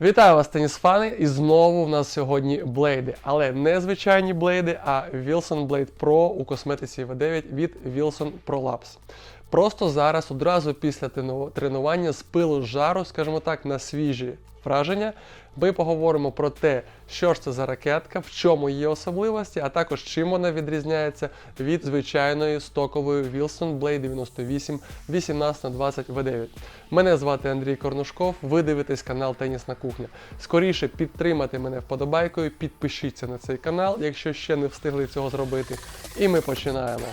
Вітаю вас, тенісфани! І знову в нас сьогодні блейди. Але не звичайні блейди, а Wilson Blade Pro у косметиці V9 від Wilson Pro Labs. Просто зараз, одразу після трену- тренування з пилу з жару, скажімо так, на свіжі враження, ми поговоримо про те, що ж це за ракетка, в чому її особливості, а також чим вона відрізняється від звичайної стокової Wilson Blade 98 18х20 V9. Мене звати Андрій Корнушков, ви дивитесь канал Тенісна кухня. Скоріше підтримати мене вподобайкою, підпишіться на цей канал, якщо ще не встигли цього зробити. І ми починаємо.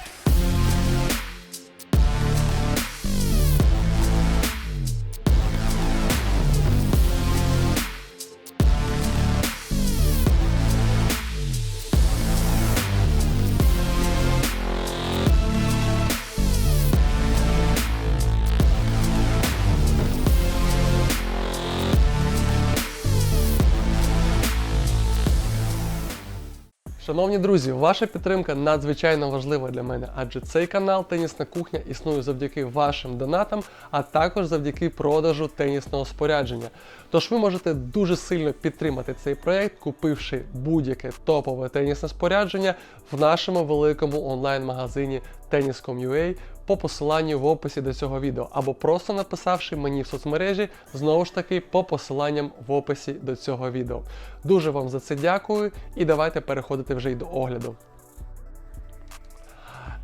Шановні друзі, ваша підтримка надзвичайно важлива для мене, адже цей канал Тенісна кухня існує завдяки вашим донатам, а також завдяки продажу тенісного спорядження. Тож ви можете дуже сильно підтримати цей проект, купивши будь-яке топове тенісне спорядження в нашому великому онлайн-магазині Tennis.com.ua по посиланню в описі до цього відео, або просто написавши мені в соцмережі, знову ж таки по посиланням в описі до цього відео. Дуже вам за це дякую і давайте переходити вже й до огляду.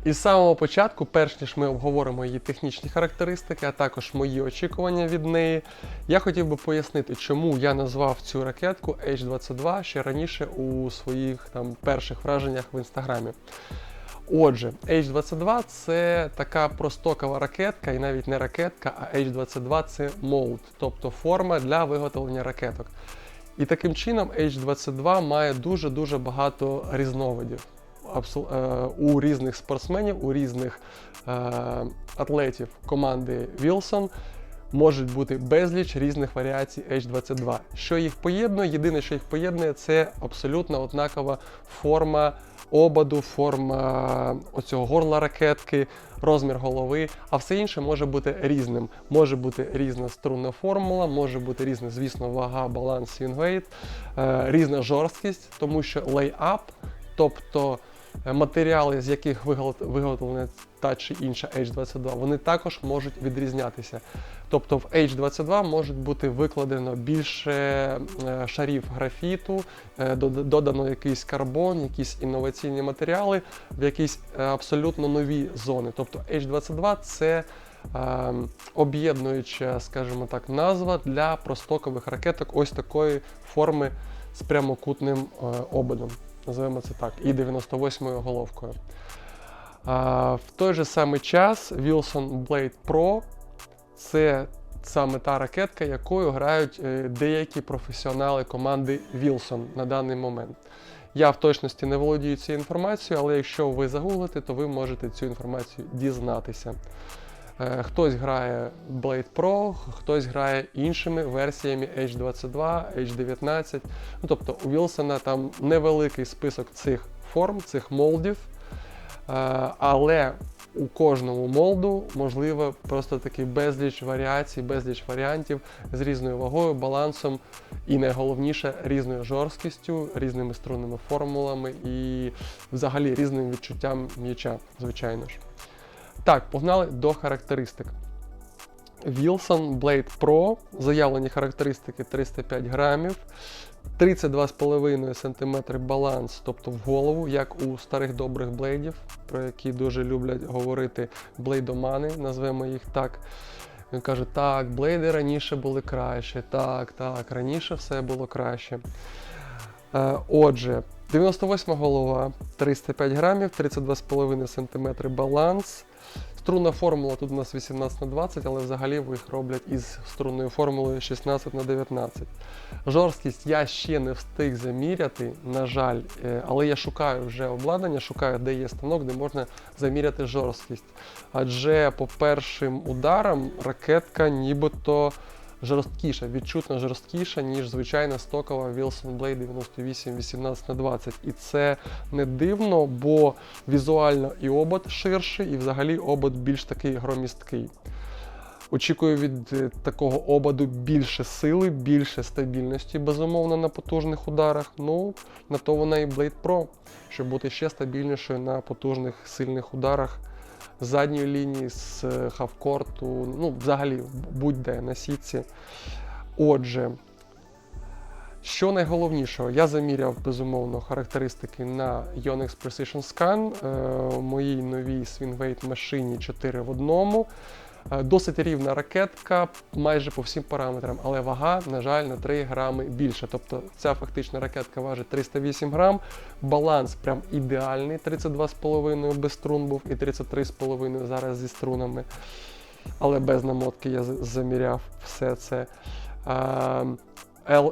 І з самого початку, перш ніж ми обговоримо її технічні характеристики, а також мої очікування від неї, я хотів би пояснити, чому я назвав цю ракетку H22 ще раніше у своїх там перших враженнях в інстаграмі. Отже, H22 це така простокова ракетка, і навіть не ракетка, а H22 це молд, тобто форма для виготовлення ракеток. І таким чином H22 має дуже-дуже багато різновидів е, у різних спортсменів, у різних е, атлетів команди Wilson. Можуть бути безліч різних варіацій H22. Що їх поєднує? Єдине, що їх поєднує, це абсолютно однакова форма ободу, форма оцього горла ракетки, розмір голови, а все інше може бути різним. Може бути різна струнна формула, може бути різна, звісно, вага, баланс, свінгвейт, е, різна жорсткість, тому що лейап, тобто е, матеріали, з яких вигот- виготовлена та чи інша H22, вони також можуть відрізнятися. Тобто в H22 можуть бути викладено більше е, шарів графіту, е, додано якийсь карбон, якісь інноваційні матеріали в якісь е, абсолютно нові зони. Тобто H22 це е, об'єднуюча, скажімо так, назва для простокових ракеток ось такої форми з прямокутним е, ободом. Називаємо це так, і 98-ю головкою. А, в той же самий час Wilson Blade Pro це саме та ракетка, якою грають е, деякі професіонали команди Wilson на даний момент. Я в точності не володію цією інформацією, але якщо ви загуглите, то ви можете цю інформацію дізнатися. Е, Хтось грає Blade Pro, хтось грає іншими версіями H22, H19. Ну, тобто у Wilson там невеликий список цих форм, цих молдів. Е, Але у кожному молду можливо просто такий безліч варіацій, безліч варіантів з різною вагою, балансом і найголовніше різною жорсткістю, різними струнними формулами і взагалі різним відчуттям м'яча, звичайно ж. Так, погнали до характеристик. Wilson Blade Pro, заявлені характеристики 305 грамів, 32,5 см баланс, тобто в голову, як у старих добрих блейдів, про які дуже люблять говорити блейдомани, назвемо їх так. Він каже, так, блейди раніше були краще, так, так, раніше все було краще. Е, Отже, 98 голова, 305 грамів, 32,5 см баланс. Струнна формула тут у нас 18 на 20, але взагалі їх роблять із струнною формулою 16 на 19. Жорсткість я ще не встиг заміряти, на жаль, е, але я шукаю вже обладнання, шукаю, де є станок, де можна заміряти жорсткість. Адже по першим ударам ракетка нібито жорсткіша, відчутно жорсткіша, ніж звичайна стокова Wilson Blade 98 18 на 20. І це не дивно, бо візуально і обод ширший, і взагалі обод більш такий громісткий. Очікую від е, такого ободу більше сили, більше стабільності, безумовно, на потужних ударах. Ну, на то вона і Blade Pro, щоб бути ще стабільнішою на потужних сильних ударах задньої лінії, з е, хавкорту, ну, взагалі будь-де на сітці. Отже, що найголовнішого, я заміряв безумовно характеристики на Yonex Precision Scan, е, моїй новій Swinweight машині 4 в одному. Досить рівна ракетка майже по всім параметрам, але вага, на жаль, на 3 грами більше. Тобто ця фактична ракетка важить 308 грам, баланс прям ідеальний, 32,5 без струн був і 33,5 зараз зі струнами. Але без намотки я заміряв все це. Е,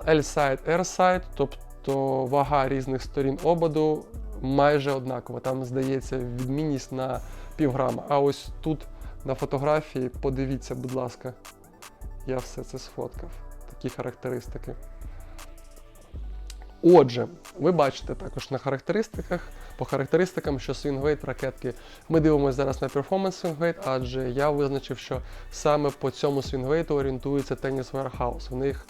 L-side, R-side, тобто вага різних сторін ободу майже однакова. Там здається відмінність на півграма. А ось тут на фотографії, подивіться, будь ласка, я все це сфоткав. Такі характеристики. Отже, ви бачите також на характеристиках, по характеристикам, що swing ракетки. Ми дивимося зараз на performance swing адже я визначив, що саме по цьому swing орієнтується Tennis Warehouse. В них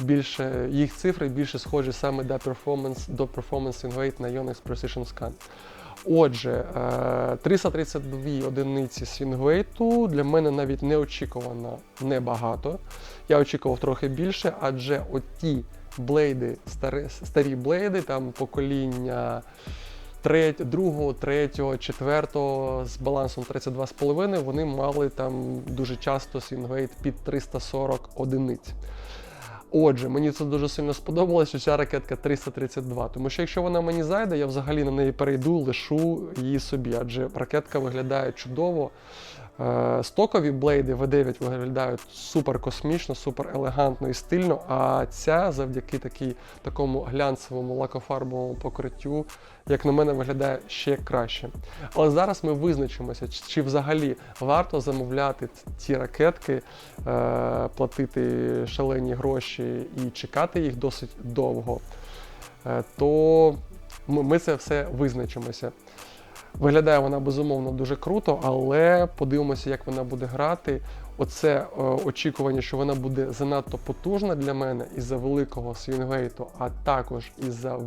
більше їх цифри більше схожі саме до performance, до performance swing на Yonex Precision Scan. Отже, е, 332 одиниці свінгвейту для мене навіть неочікувано небагато. Я очікував трохи більше, адже оті блейди, старі, старі блейди, там покоління треть, другого, третього, четвертого з балансом 32,5, вони мали там дуже часто свінгвейт під 340 одиниць. Отже, мені це дуже сильно сподобалось, ця ракетка 332. Тому що якщо вона мені зайде, я взагалі на неї перейду, лишу її собі, адже ракетка виглядає чудово. Е, Стокові блейди V9 виглядають супер космічно, супер елегантно і стильно, а ця завдяки такій, такому глянцевому лакофарбовому покриттю, як на мене, виглядає ще краще. Але зараз ми визначимося, чи- взагалі варто замовляти ці ракетки, е, платити шалені гроші і чекати їх досить довго. Е, то ми це все визначимося. Виглядає вона безумовно дуже круто, але подивимося, як вона буде грати. Оце е, очікування, що вона буде занадто потужна для мене із-за великого свінгвейту, а також із-за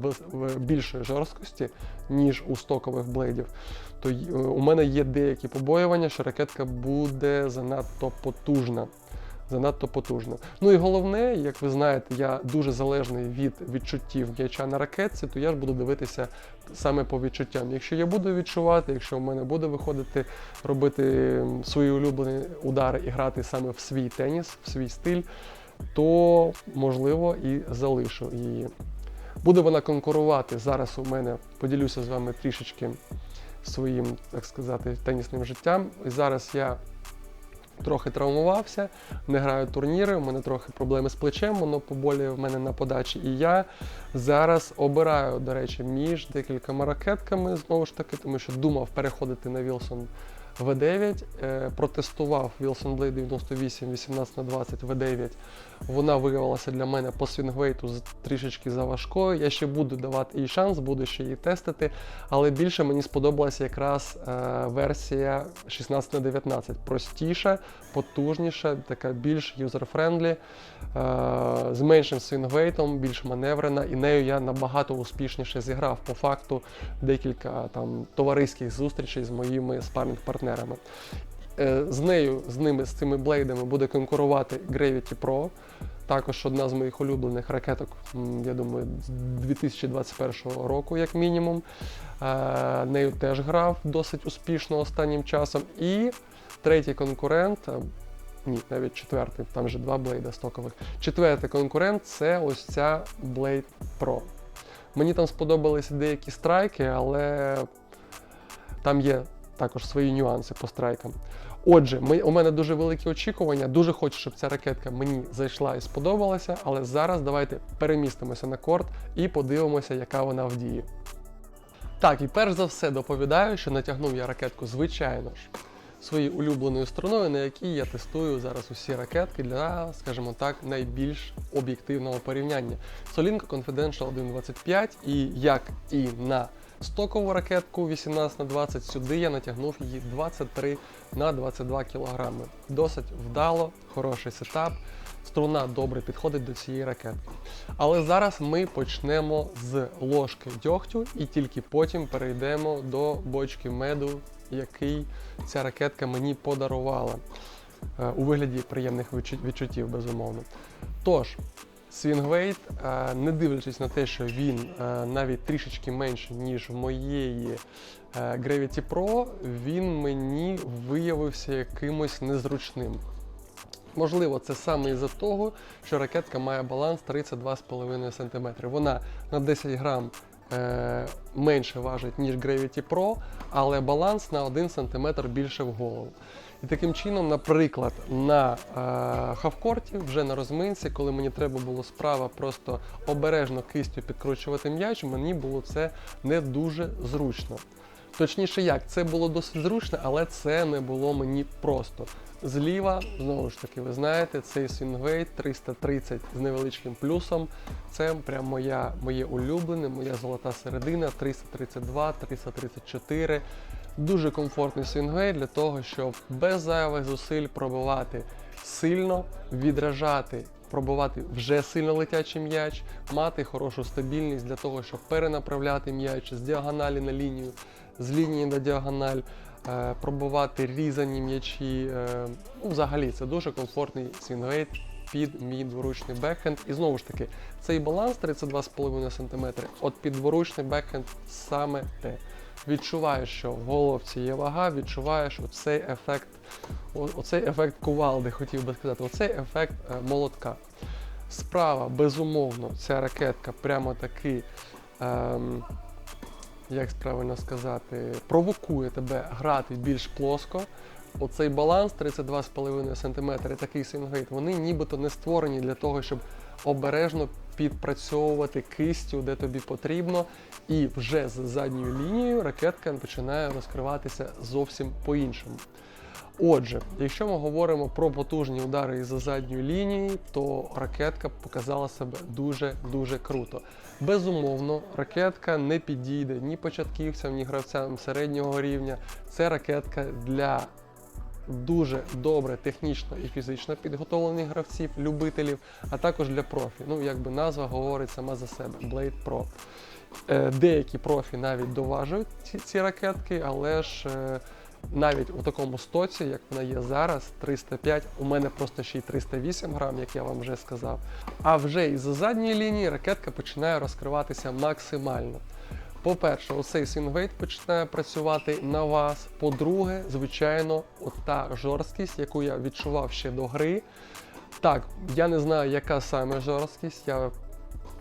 більшої жорсткості, ніж у стокових блейдів. То е, у мене є деякі побоювання, що ракетка буде занадто потужна. Занадто потужна. Ну і головне, як ви знаєте, я дуже залежний від відчуттів м'яча на ракетці, то я ж буду дивитися саме по відчуттям. Якщо я буду відчувати, якщо в мене буде виходити робити свої улюблені удари і грати саме в свій теніс, в свій стиль, то можливо і залишу її. Буде вона конкурувати зараз. У мене поділюся з вами трішечки своїм, так сказати, тенісним життям. І зараз я трохи травмувався, не граю турніри, у мене трохи проблеми з плечем, воно поболює в мене на подачі. І я зараз обираю, до речі, між декількома ракетками, знову ж таки, тому що думав переходити на Wilson V9, е, протестував Wilson Blade 98 18 на 20 V9. Вона виявилася для мене по свінгвейту трішечки заважкою. Я ще буду давати їй шанс, буду ще її тестити. Але більше мені сподобалася якраз е, версія 16 на 19. Простіша, потужніша, така більш юзер-френдлі, е, з меншим свінгвейтом, більш маневрена, і нею я набагато успішніше зіграв. По факту декілька там товариських зустрічей з моїми спарринг-партнерами. Е, З нею, з ними, з цими блейдами буде конкурувати Gravity Pro. Також одна з моїх улюблених ракеток, я думаю, з 2021 року, як мінімум. Е, Нею теж грав досить успішно останнім часом. І третій конкурент, ні, навіть четвертий, там вже два блейда стокових. Четвертий конкурент це ось ця Blade Pro. Мені там сподобалися деякі страйки, але там є також свої нюанси по страйкам. Отже, ми, у мене дуже великі очікування. Дуже хочу, щоб ця ракетка мені зайшла і сподобалася. Але зараз давайте перемістимося на корт і подивимося, яка вона в дії. Так, і перш за все доповідаю, що натягнув я ракетку, звичайно ж, своєю улюбленою струною, на якій я тестую зараз усі ракетки для, скажімо так, найбільш об'єктивного порівняння. Solinka Confidential 1.25 і як і на Стокову ракетку 18 на 20 сюди я натягнув її 23 на 22 кг. Досить вдало, хороший сетап. Струна добре підходить до цієї ракетки. Але зараз ми почнемо з ложки дьогтю і тільки потім перейдемо до бочки меду, який ця ракетка мені подарувала е, у вигляді приємних відчуттів, безумовно. Тож, Свінгвейт, е, не дивлячись на те, що він е, навіть трішечки менший, ніж моєї е, Gravity Pro, він мені виявився якимось незручним. Можливо, це саме із-за того, що ракетка має баланс 32,5 см. Вона на 10 грам менше важить, ніж Gravity Pro, але баланс на 1 см більше в голову. І таким чином, наприклад, на е, хавкорті, вже на розминці, коли мені треба було справа просто обережно кистю підкручувати м'яч, мені було це не дуже зручно. Точніше, як, це було досить зручно, але це не було мені просто. Зліва, знову ж таки, ви знаєте, цей свінгвейт 330 з невеличким плюсом. Це прям моя, моє улюблене, моя золота середина 332, 334. Дуже комфортний свінгвейт для того, щоб без зайвих зусиль пробивати сильно, відражати, пробивати вже сильно летячий м'яч, мати хорошу стабільність для того, щоб перенаправляти м'яч з діагоналі на лінію, з лінії на діагональ, е, пробувати різані м'ячі. е, ну, взагалі, це дуже комфортний свінгвейт під мій дворучний бекхенд. І знову ж таки, цей баланс 32,5 см, от під дворучний бекхенд саме те. Відчуваєш, що в головці є вага, відчуваєш оцей ефект, оцей ефект кувалди, хотів би сказати, оцей ефект е, молотка. Справа, безумовно, ця ракетка прямо таки, ем, як правильно сказати, провокує тебе грати більш плоско. Оцей баланс 32,5 см, такий свінгейт, вони нібито не створені для того, щоб обережно підпрацьовувати кистю, де тобі потрібно, і вже з задньою лінією ракетка починає розкриватися зовсім по-іншому. Отже, якщо ми говоримо про потужні удари із задньої лінії, то ракетка показала себе дуже-дуже круто. Безумовно, ракетка не підійде ні початківцям, ні гравцям середнього рівня. Це ракетка для дуже добре технічно і фізично підготовлених гравців, любителів, а також для профі. Ну, якби назва говорить сама за себе Blade Pro. Е, Деякі профі навіть доважують ці, ці ракетки, але ж е, навіть у такому стоці, як вона є зараз, 305, у мене просто ще й 308 грам, як я вам вже сказав. А вже із задньої лінії ракетка починає розкриватися максимально. По-перше, оцей свінгвейт починає працювати на вас. По-друге, звичайно, та жорсткість, яку я відчував ще до гри. Так, я не знаю, яка саме жорсткість. Я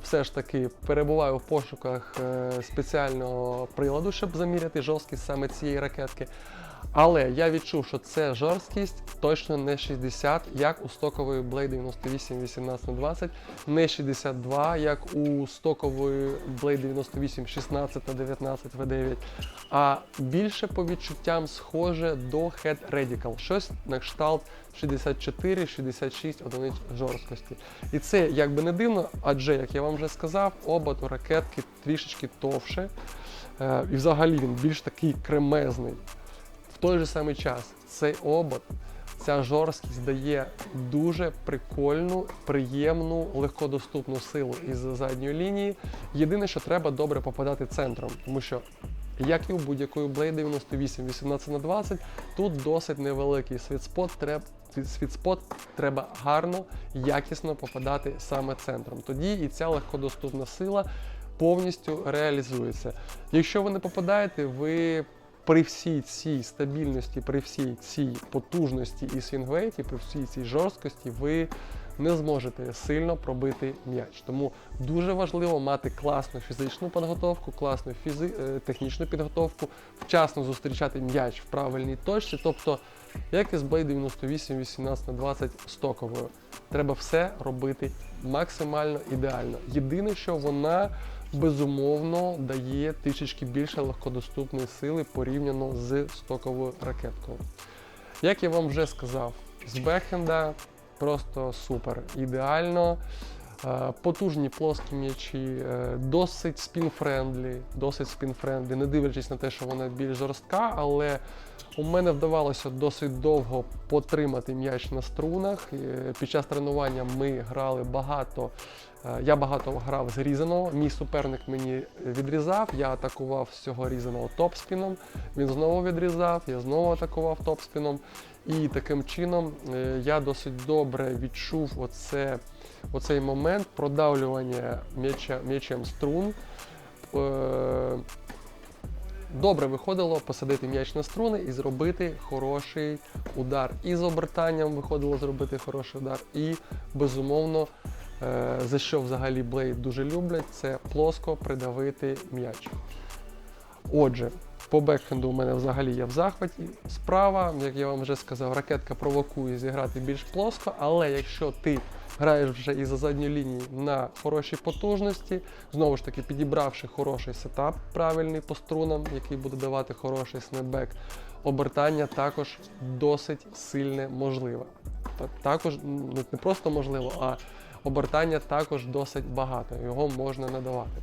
все ж таки перебуваю в пошуках е, спеціального приладу, щоб заміряти жорсткість саме цієї ракетки. Але я відчув, що це жорсткість точно не 60, як у стокової Blade 98 18 на 20, не 62, як у стокової Blade 98 16 на 19 V9, а більше по відчуттям схоже до Head Radical, щось на кшталт 64-66 одиниць жорсткості. І це якби не дивно, адже, як я вам вже сказав, обод у ракетки трішечки товше, е, і взагалі він більш такий кремезний. Той же самий час цей обод, ця жорсткість дає дуже прикольну, приємну, легкодоступну силу із задньої лінії. Єдине, що треба добре попадати центром, тому що. Як і у будь-якої Blade 98 18 на 20 тут досить невеликий світспот, треба, світспот треба гарно, якісно попадати саме центром. Тоді і ця легкодоступна сила повністю реалізується. Якщо ви не попадаєте, ви при всій цій стабільності, при всій цій потужності і свінгвейті, при всій цій жорсткості, ви не зможете сильно пробити м'яч. Тому дуже важливо мати класну фізичну підготовку, класну фізи... е, технічну підготовку, вчасно зустрічати м'яч в правильній точці. Тобто, як із Blade 98 18 на 20 стоковою. Треба все робити максимально ідеально. Єдине, що вона безумовно дає трішечки більше легкодоступної сили порівняно з стоковою ракеткою. Як я вам вже сказав, з бекхенда просто супер, ідеально. Е, Потужні плоскі м'ячі, е, досить спін-френдлі, досить спін-френдлі, не дивлячись на те, що вона більш жорстка, але у мене вдавалося досить довго потримати м'яч на струнах. Під час тренування ми грали багато. Е, Я багато грав з різаного. Мій суперник мені відрізав. Я атакував з цього різаного топспіном. Він знову відрізав, я знову атакував топспіном. І таким чином е, я досить добре відчув оце, оцей момент продавлювання м'ячем струн. Е, Добре виходило посадити м'яч на струни і зробити хороший удар. І з обертанням виходило зробити хороший удар. І безумовно, за що взагалі Блейд дуже люблять, це плоско придавити м'яч. Отже, по бекхенду у мене взагалі я в захваті. Справа, як я вам вже сказав, ракетка провокує зіграти більш плоско, але якщо ти граєш вже і за задню лінію на хорошій потужності, знову ж таки підібравши хороший сетап, правильний по струнам, який буде давати хороший снепбек, обертання також досить сильне можливе. Також ну, не просто можливо, а обертання також досить багато, його можна надавати.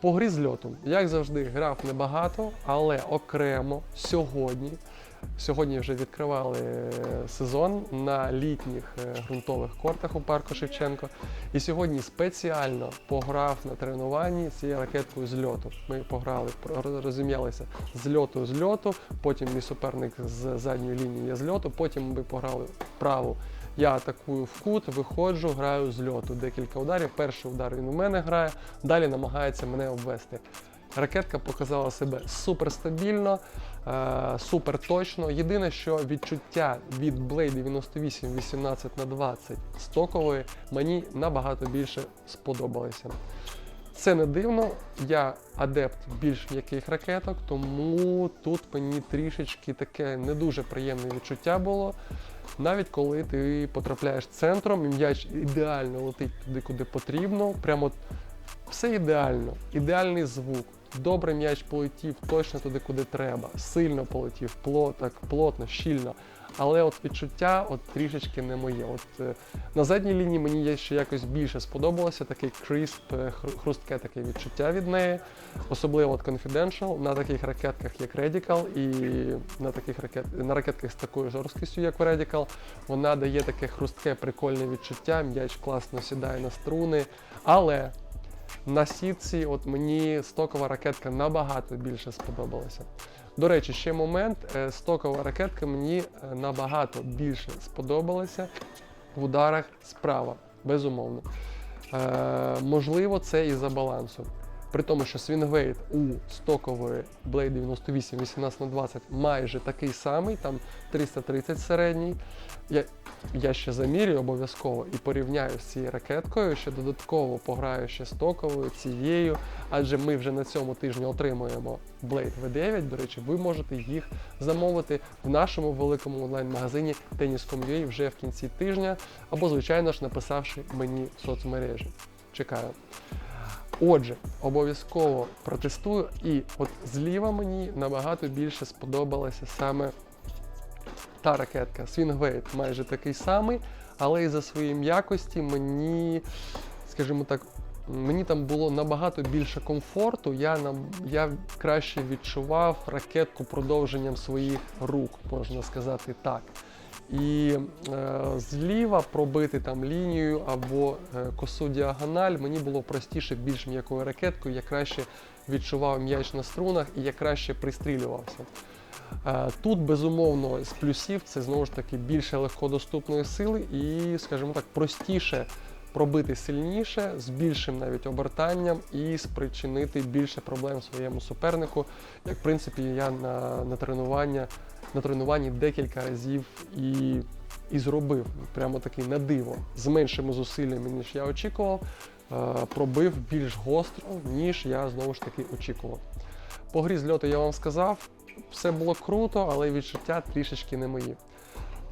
По грі з льотом, як завжди, грав небагато, але окремо сьогодні. Сьогодні вже відкривали е, сезон на літніх е, ґрунтових кортах у парку Шевченко. І сьогодні спеціально пограв на тренуванні цією ракеткою з льоту. Ми пограли, розім'ялися з льоту з льоту, потім мій суперник з задньої лінії є з льоту, потім ми пограли вправу. Я атакую в кут, виходжу, граю з льоту. Декілька ударів. Перший удар він у мене грає, далі намагається мене обвести. Ракетка показала себе супер стабільно, е, супер точно. Єдине, що відчуття від Blade 98 18 на 20 стокової мені набагато більше сподобалося. Це не дивно, я адепт більш м'яких ракеток, тому тут мені трішечки таке не дуже приємне відчуття було. Навіть коли ти потрапляєш центром, і м'яч ідеально летить туди, куди потрібно. Прямо все ідеально, ідеальний звук. Добре м'яч полетів точно туди, куди треба. Сильно полетів, так, плотно, щільно. Але от відчуття от трішечки не моє. От е, на задній лінії мені є ще якось більше сподобалося такий крісп, е, хрустке таке відчуття від неї. Особливо от Confidential на таких ракетках, як Radical, і на таких ракет, на ракетках з такою жорсткістю, як у Radical, вона дає таке хрустке, прикольне відчуття. М'яч класно сідає на струни. Але на сітці от мені стокова ракетка набагато більше сподобалася. До речі, ще момент. е, Стокова ракетка мені е, набагато більше сподобалася в ударах справа, безумовно. Е, можливо, це і за балансу. При тому, що свінгвейт у стокової Blade 98 18 на 20 майже такий самий, там 330 середній. Я, я ще замірюю обов'язково і порівняю з цією ракеткою, ще додатково пограю ще стоковою, цією, адже ми вже на цьому тижні отримуємо Blade V9. До речі, ви можете їх замовити в нашому великому онлайн-магазині Tennis.com.ua вже в кінці тижня, або, звичайно ж, написавши мені в соцмережі. Чекаю. Отже, обов'язково протестую, і от зліва мені набагато більше сподобалася саме та ракетка. Swingweight майже такий самий, але і за свої м'якості мені, скажімо так, мені там було набагато більше комфорту. Я, я краще відчував ракетку продовженням своїх рук, можна сказати так. І е, зліва пробити там лінію або е, косу діагональ мені було простіше більш м'якою ракеткою, я краще відчував м'яч на струнах і я краще пристрілювався. Е, Тут, безумовно, з плюсів це знову ж таки більше легкодоступної сили і, скажімо так, простіше пробити сильніше, з більшим навіть обертанням і спричинити більше проблем своєму супернику. Як в принципі я на, на тренування на тренуванні декілька разів і, і зробив прямо такий на диво, з меншими зусиллями, ніж я очікував, е, пробив більш гостро, ніж я знову ж таки очікував. По грі з льоту я вам сказав, все було круто, але відчуття трішечки не мої.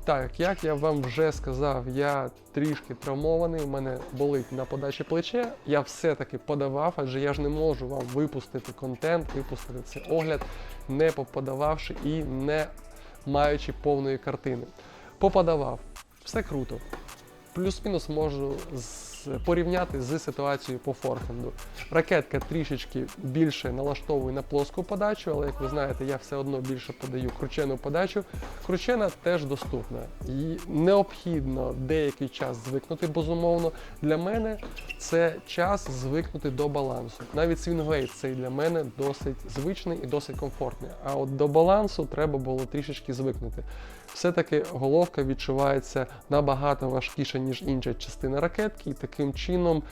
Так, як я вам вже сказав, я трішки травмований, у мене болить на подачі плече. Я все-таки подавав, адже я ж не можу вам випустити контент, випустити цей огляд, не поподававши і не маючи повної картини. Попадавав, все круто. Плюс-мінус можу з- порівняти з ситуацією по форхенду. Ракетка трішечки більше налаштовує на плоску подачу, але як ви знаєте, я все одно більше подаю кручену подачу. Кручена теж доступна. І необхідно деякий час звикнути, безумовно. Для мене це час звикнути до балансу. Навіть свінгвейт цей для мене досить звичний і досить комфортний. А от до балансу треба було трішечки звикнути. Все-таки головка відчувається набагато важкіше, ніж інша частина ракетки, і таким чином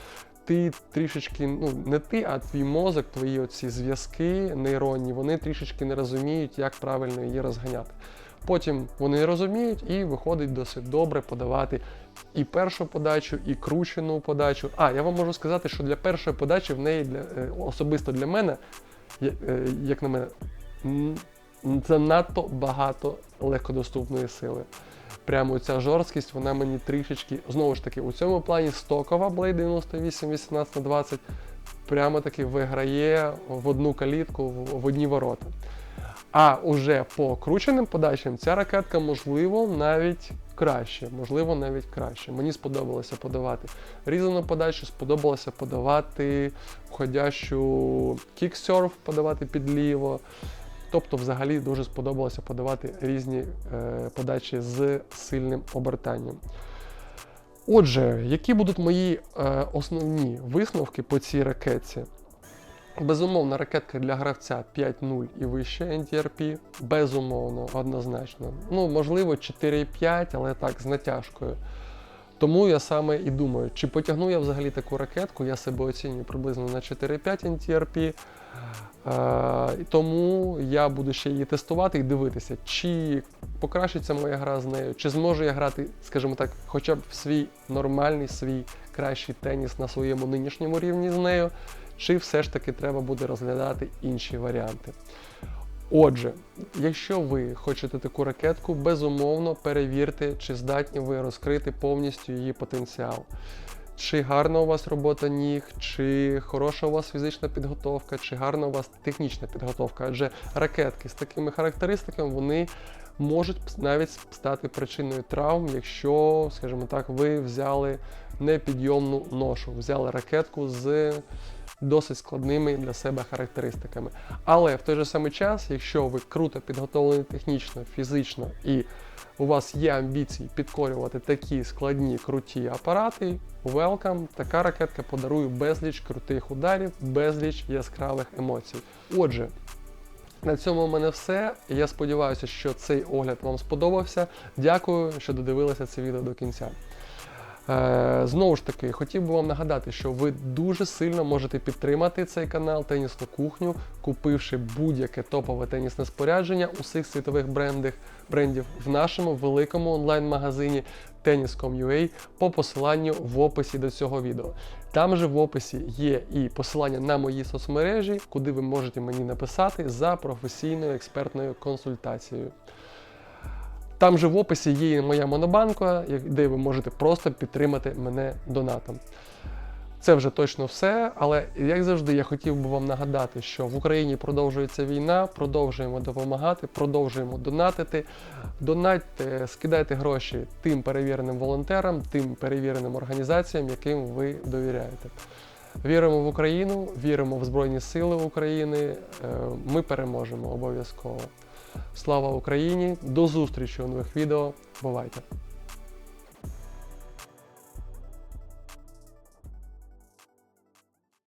ти трішечки, ну не ти, а твій мозок, твої оці зв'язки нейронні, вони трішечки не розуміють, як правильно її розганяти. Потім вони розуміють і виходить досить добре подавати і першу подачу, і кручену подачу. А, я вам можу сказати, що для першої подачі в неї для, е, особисто для мене, е, як на мене, занадто багато легкодоступної сили. Прямо ця жорсткість, вона мені трішечки, знову ж таки, у цьому плані стокова Blade 98 18 на 20 прямо таки виграє в одну калітку, в одні ворота. А уже по крученим подачам ця ракетка, можливо, навіть краще. Можливо, навіть краще. Мені сподобалося подавати різану подачу, сподобалося подавати входящу кіксерф, подавати підліво. Тобто, взагалі дуже сподобалося подавати різні е, подачі з сильним обертанням. Отже, які будуть мої е, основні висновки по цій ракетці? Безумовно, ракетка для гравця 5.0 і вище NTRP. Безумовно, однозначно. Ну, можливо, 4.5, але так, з натяжкою. Тому я саме і думаю, чи потягну я взагалі таку ракетку, я себе оцінюю приблизно на 4.5 NTRP. Е, тому я буду ще її тестувати і дивитися, чи покращиться моя гра з нею, чи зможу я грати, скажімо так, хоча б в свій нормальний, свій кращий теніс на своєму нинішньому рівні з нею, чи все ж таки треба буде розглядати інші варіанти. Отже, якщо ви хочете таку ракетку, безумовно перевірте, чи здатні ви розкрити повністю її потенціал. Чи гарна у вас робота ніг, чи хороша у вас фізична підготовка, чи гарна у вас технічна підготовка. Адже ракетки з такими характеристиками вони можуть навіть стати причиною травм, якщо, скажімо так, ви взяли непідйомну ношу, взяли ракетку з досить складними для себе характеристиками. Але в той же самий час, якщо ви круто підготовлені технічно, фізично і у вас є амбіції підкорювати такі складні круті апарати, welcome, така ракетка подарує безліч крутих ударів, безліч яскравих емоцій. Отже, на цьому у мене все. Я сподіваюся, що цей огляд вам сподобався. Дякую, що додивилися це відео до кінця. Е, знову ж таки, хотів би вам нагадати, що ви дуже сильно можете підтримати цей канал Тенісну кухню, купивши будь-яке топове тенісне спорядження усіх світових брендів, брендів в нашому великому онлайн-магазині Tennis.com.ua по посиланню в описі до цього відео. Там же в описі є і посилання на мої соцмережі, куди ви можете мені написати за професійною експертною консультацією. Там же в описі є моя монобанка, де ви можете просто підтримати мене донатом. Це вже точно все, але як завжди, я хотів би вам нагадати, що в Україні продовжується війна, продовжуємо допомагати, продовжуємо донатити. Донатьте, скидайте гроші тим перевіреним волонтерам, тим перевіреним організаціям, яким ви довіряєте. Віримо в Україну, віримо в Збройні Сили України. е, Ми переможемо обов'язково. Слава Україні! До зустрічі у нових відео. Бувайте!